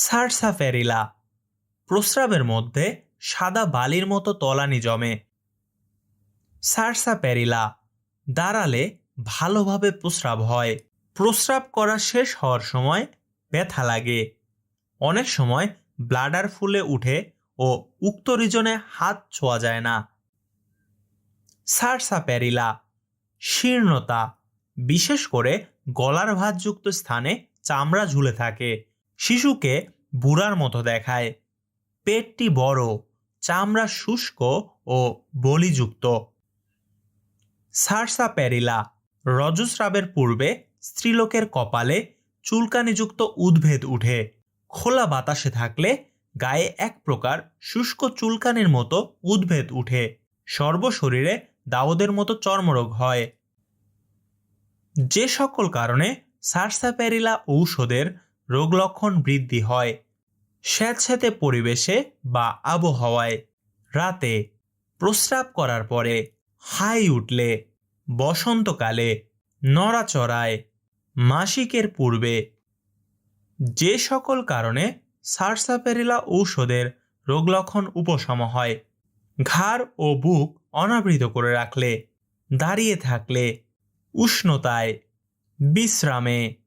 সারসাফেরিলা। প্রস্রাবের মধ্যে সাদা বালির মতো তলানি জমে। সারসাপেরিলা দাঁড়ালে ভালোভাবে প্রস্রাব হয়। প্রস্রাব করা শেষ হওয়ার সময় ব্যথা লাগে। অনেক সময় ব্লাডার ফুলে উঠে ও উক্ত রিজনে হাত ছোঁয়া যায় না। সারসাপেরিলা শীর্ণতা, বিশেষ করে গলার ভাতযুক্ত স্থানে চামড়া ঝুলে থাকে। শিশুকে বুড়ার মতো দেখায়। পেটটি বড়, চামড়া শুষ্ক ও বলিযুক্ত। সারসাপেরিলা রজস্রাবের পূর্বে স্ত্রীলোকের কপালে চুলকানিযুক্ত উদ্ভেদ উঠে। খোলা বাতাসে থাকলে গায়ে এক প্রকার শুষ্ক চুলকানির মতো উদ্ভেদ উঠে। সর্বশরীরে দাউদের মতো চর্মরোগ হয়। যে সকল কারণে সারসাপেরিলা ঔষধের রোগলক্ষণ বৃদ্ধি হয়। স্যাঁতস্যাঁতে পরিবেশে বা আবহাওয়ায় রাতে প্রস্রাব করার পরে হাই উঠলে, বসন্তকালে নড়াচড়ায়, মাসিকের পূর্বে। যে সকল কারণে সারসাপেরিলা ঔষধের রোগলক্ষণ উপশম হয়। ঘাড় ও বুক অনাবৃত করে রাখলে, দাঁড়িয়ে থাকলে, উষ্ণতায়, বিশ্রামে